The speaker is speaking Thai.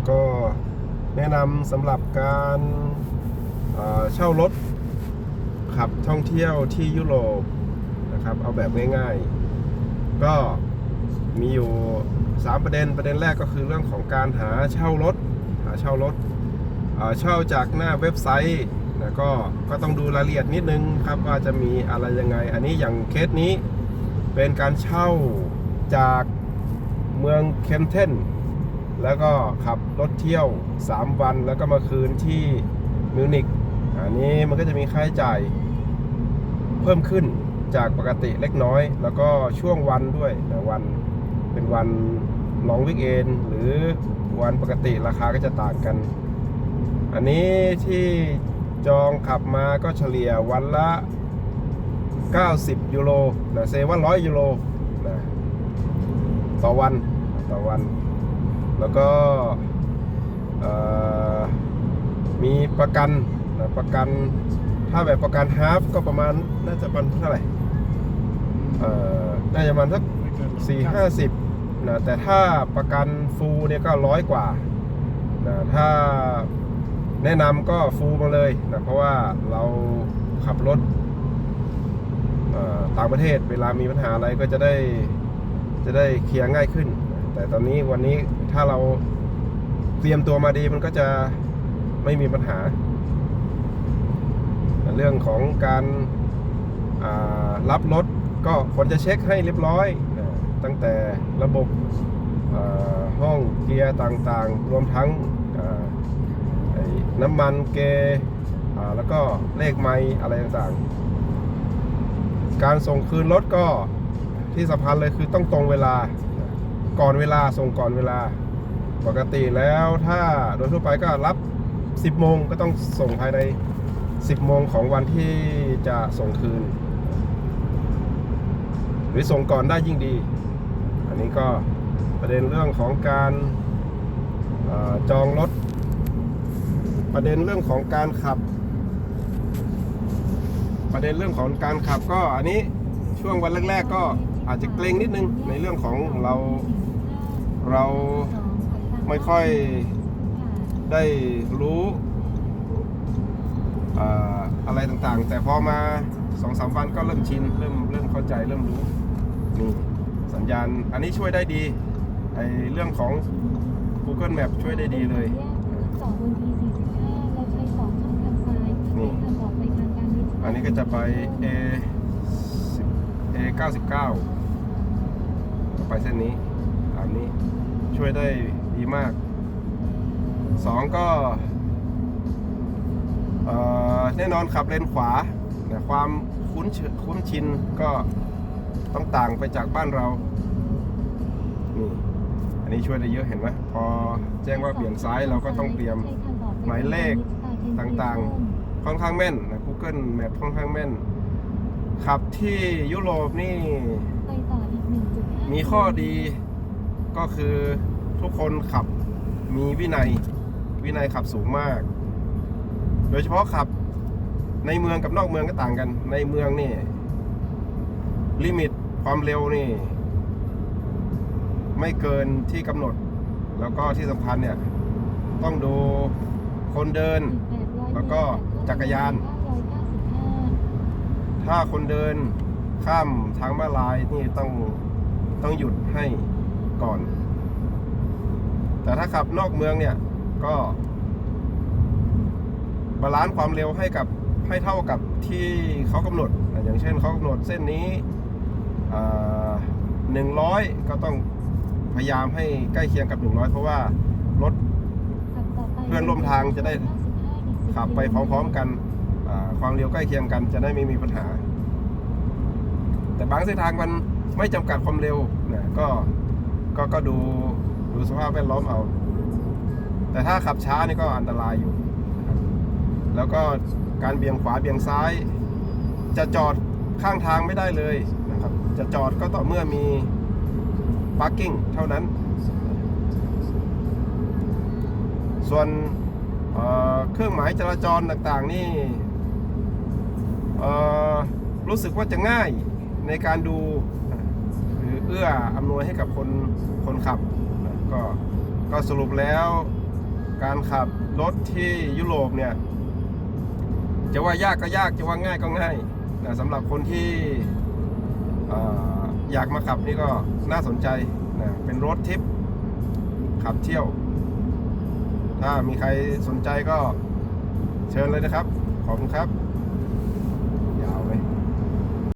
แล้วก็แนะนำสำหรับการเช่ารถขับท่องเที่ยวที่ยุโรปนะครับ เอาแบบง่ายๆ ก็มีอยู่ 3 ประเด็นประเด็นแรกก็คือเรื่องของการหาเช่ารถหาเช่ารถเอ่อเช่าจากหน้าเว็บไซต์นะก็ก็ต้องดูรายละเอียดนิดนึงครับว่าจะมีอะไรยังไง อันนี้อย่างเคสนี้เป็นการเช่าจากเมืองเคมเทน แล้วก็ขับรถเที่ยว 3 วัน แล้วก็มาคืนที่มิวนิกอันนี้มันก็จะมีค่าใช้จ่ายเพิ่มขึ้นจากปกติเล็กน้อย แล้วก็ช่วงวันด้วยนะวันเป็นวันลองวิกเอนหรือวันปกติราคาก็จะต่างกัน อันนี้ที่จองขับมาก็เฉลี่ยวันละ 90 ยูโรนะเซว่า 100 ยูโรนะต่อวันต่อวัน แล้วก็มีประกันประกันถ้าแบบประกันฮาฟก็ประมาณน่าจะประมาณเท่าไหร่น่าจะประมาณสักสี่ห้าสิบนะแต่ถ้าประกันฟูลเนี่ยก็ร้อยกว่านะถ้าแนะนำก็ฟูลมาเลยนะเพราะว่าเราขับรถต่างประเทศเวลามีปัญหาอะไรก็จะได้จะได้เคลียร์ง่ายขึ้น แต่ตอนนี้วันนี้ ถ้าเราเตรียมตัวมาดีมันก็จะไม่มีปัญหา เรื่องของการรับรถก็ควรจะเช็คให้เรียบร้อย ตั้งแต่ระบบห้องเกียร์ต่างๆ รวมทั้งน้ำมันเกแล้วก็เลขไม้อะไรต่างๆ การส่งคืนรถก็ที่สำคัญเลยคือต้องตรงเวลา ก่อนเวลาส่งก่อนเวลา ปกติแล้วถ้าโดยทั่วไปก็รับ 10โมงก็ต้องส่งภายใน 10โมงของวันที่จะส่งคืน หรือส่งก่อนได้ยิ่งดี อันนี้ก็ประเด็นเรื่องของการอาจองรถ ประเด็นเรื่องของการขับ ประเด็นเรื่องของการขับก็อันนี้ช่วงวันแรก ๆ ก็อาจจะเกรงนิดนึงในเรื่องของเรา เราไม่ค่อยได้รู้อะไรต่างๆ แต่พอมาสองสามวันก็เริ่มชินเริ่มเริ่มเข้าใจเริ่มรู้นี่สัญญาณอันนี้ช่วยได้ดีไอเรื่องของ Google Map ช่วยได้ดีเลยนี่อันนี้ก็จะไป A A 99 ไปเส้นนี้ อันนี้ช่วยได้ดีมากสองก็เอ่อแน่นอนขับเลนขวาแต่ความคุ้นเชคุ้นชินก็ต้องต่างไปจากบ้านเรานี่อันนี้ช่วยได้เยอะเห็นไหมพอแจ้งว่าเบี่ยงซ้ายเราก็ต้องเตรียมหมายเลขต่างๆ ค่อนข้างแม่นนะ Google Map ค่อนข้างแม่น ขับที่ยุโรปนี่ไปต่ออีก1.5มีข้อดี ก็คือทุกคนขับมีวินัยวินัยขับสูงมาก โดยเฉพาะขับในเมืองกับนอกเมืองก็ต่างกัน ในเมืองนี่ ลิมิตความเร็วนี่ ไม่เกินที่กำหนด แล้วก็ที่สำคัญเนี่ย ต้องดูคนเดิน แล้วก็จักรยาน ถ้าคนเดินข้ามทางม้าลายนี่ต้องต้องหยุดให้ ก่อน แต่ถ้าขับนอกเมืองเนี่ยก็บาลานซ์ความเร็วให้กับให้เท่ากับที่เขากำหนด อย่างเช่นเขากำหนดเส้นนี้หนึ่งร้อยก็ต้องพยายามให้ใกล้เคียงกับ 100 เพราะว่ารถเพื่อนร่วมทางจะได้ขับไปพร้อมๆกันความเร็วใกล้เคียงกันจะได้ไม่มีปัญหา แต่บางเส้นทางมันไม่จำกัดความเร็วนะก็ ก็ก็ดูดูสภาพแวดล้อมเอา แต่ถ้าขับช้านี่ก็อันตรายอยู่ แล้วก็การเบี่ยงขวาเบี่ยงซ้าย จะจอดข้างทางไม่ได้เลยนะครับ จะจอดก็ต่อเมื่อมี parking เท่านั้น ส่วนเเครื่องหมายจราจรต่างๆนี่รู้สึกว่าจะง่ายในการดู หรือเอื้ออำนวยให้กับคนคนขับก็ก็สรุปแล้วการขับรถที่ยุโรปเนี่ยจะว่ายากก็ยากจะว่าง่ายก็ง่ายนะสำหรับคนที่อ่อยากมาขับนี่ก็น่าสนใจนะเป็นรถทิปขับเที่ยว ถ้ามีใครสนใจก็เชิญเลยนะครับ ขอบคุณครับ